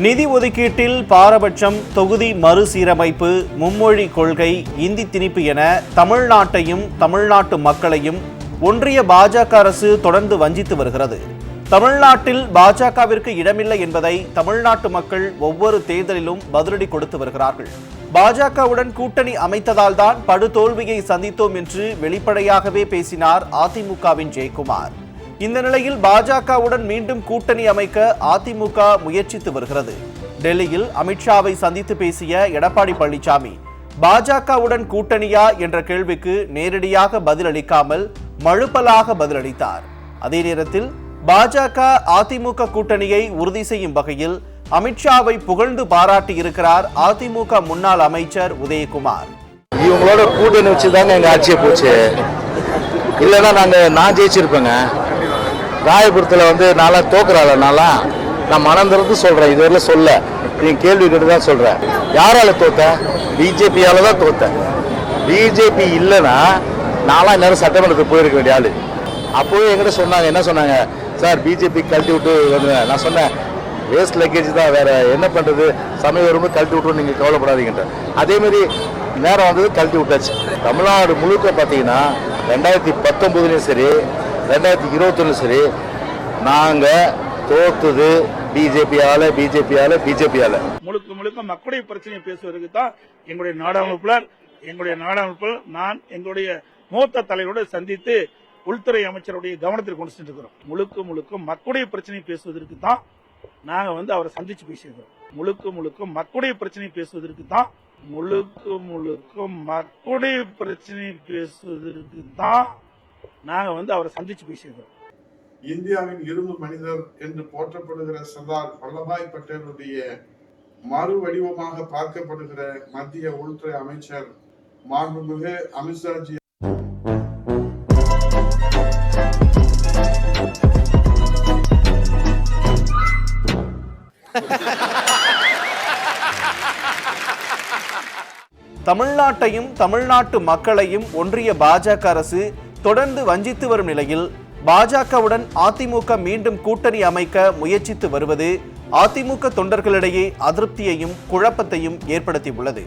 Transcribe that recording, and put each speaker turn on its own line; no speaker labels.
நிதி ஒதுக்கீட்டில் பாரபட்சம் தொகுதி மறுசீரமைப்பு மும்மொழி கொள்கை இந்தி திணிப்பு என தமிழ்நாட்டையும் தமிழ்நாட்டு மக்களையும் ஒன்றிய பாஜக அரசு தொடர்ந்து வஞ்சித்து வருகிறது. தமிழ்நாட்டில் பாஜகவிற்கு இடமில்லை என்பதை தமிழ்நாட்டு மக்கள் ஒவ்வொரு தேர்தலிலும் பதிலடி கொடுத்து வருகிறார்கள். பாஜகவுடன் கூட்டணி அமைத்ததால் தான் படுதோல்வியை சந்தித்தோம் என்று வெளிப்படையாகவே பேசினார் அதிமுகவின் ஜெயக்குமார். இந்த நிலையில் பாஜகவுடன் மீண்டும் கூட்டணி அமைக்க அதிமுக முயற்சித்து வருகிறது. டெல்லியில் அமித்ஷாவை சந்தித்து பேசிய எடப்பாடி பழனிசாமி பாஜகவுடன் கூட்டணியா என்ற கேள்விக்கு நேரடியாக பதிலளிக்காமல் மழுப்பலாக பதிலளித்தார். அதே நேரத்தில் பாஜக அதிமுக கூட்டணியை உறுதி செய்யும் வகையில் அமித்ஷாவை புகழ்ந்து பாராட்டி இருக்கிறார் அதிமுக முன்னாள் அமைச்சர் உதயகுமார்.
இவங்களோட கூட்டணி வச்சு தாங்க ஆட்சியை போச்சு. இல்லைன்னா நாங்க நான் ஜெயிச்சிருப்பேங்க. ராயபுரத்தில் வந்து நான்லாம் தோக்குறாள் நான்லாம். நான் மனந்திறந்து சொல்கிறேன் இதுவரையில் சொல்ல. நீங்கள் கேள்வி கேட்டு தான் சொல்கிறேன் யாரால் தோத்த? பிஜேபியால் தான் தோத்தேன் பிஜேபி இல்லைன்னா நான்லாம் நேரம் சட்டமன்றத்துக்கு போயிருக்க வேண்டிய ஆள். அப்போவே என்கிட்ட சொன்னாங்க என்ன சொன்னாங்க? சார் பிஜேபி கழட்டி விட்டு வந்துடுவேன் நான் சொன்னேன் வேஸ்ட் லக்கேஜ் தான் வேறு என்ன பண்ணுறது சமயம் வரும்போது கழட்டி விட்டுரும் நீங்கள் கவலைப்படாதீங்கன்ற அதேமாரி நேரம் வந்தது கழட்டி விட்டாச்சு. தமிழ்நாடு முழுக்க பார்த்தீங்கன்னா ரெண்டாயிரத்தி பத்தொம்போதுலேயும் சரி ரெண்டாயிரத்தி இருபத்தொன்னு சரி நாங்கள் தோத்துது பிஜேபியால பிஜேபியால பிஜேபியால.
முழுக்க முழுக்க மக்களுடைய பிரச்சனையை பேசுவதற்கு தான் எங்களுடைய நாடாளுமன்ற எங்களுடைய நாடாளுமன்ற நான் எங்களுடைய மூத்த தலைவரோடு சந்தித்து உள்துறை அமைச்சருடைய கவனத்தில் கொண்டு சென்றிருக்கிறோம். முழுக்க முழுக்க மக்களுடைய பிரச்சனையை பேசுவதற்கு தான் நாங்கள் வந்து அவரை சந்திச்சு பேசியிருக்கிறோம். முழுக்க முழுக்க மக்களுடைய பிரச்சனையை பேசுவதற்கு தான் முழுக்க முழுக்க மக்களுடைய பிரச்சனையை பேசுவதற்கு தான் நாங்க வந்து அவரை சந்திச்சு பேசியிருக்கிறோம்
இந்தியாவின் இரும்பு மனிதர் என்று போற்றப்படுகிற சர்தார் வல்லபாய் பட்டேலுடைய மறு வடிவமாக பார்க்கப்படுகிற மத்திய உள்துறை அமைச்சர் மாண்புமிகு அமித்ஷாஜி.
தமிழ்நாட்டையும் தமிழ்நாட்டு மக்களையும் ஒன்றிய பாஜக அரசு தொடர்ந்து வஞ்சித்து வரும் நிலையில் பாஜகவுடன் அதிமுக மீண்டும் கூட்டணி அமைக்க முயற்சித்து வருவது அதிமுக தொண்டர்களிடையே அதிருப்தியையும் குழப்பத்தையும் ஏற்படுத்தியுள்ளது.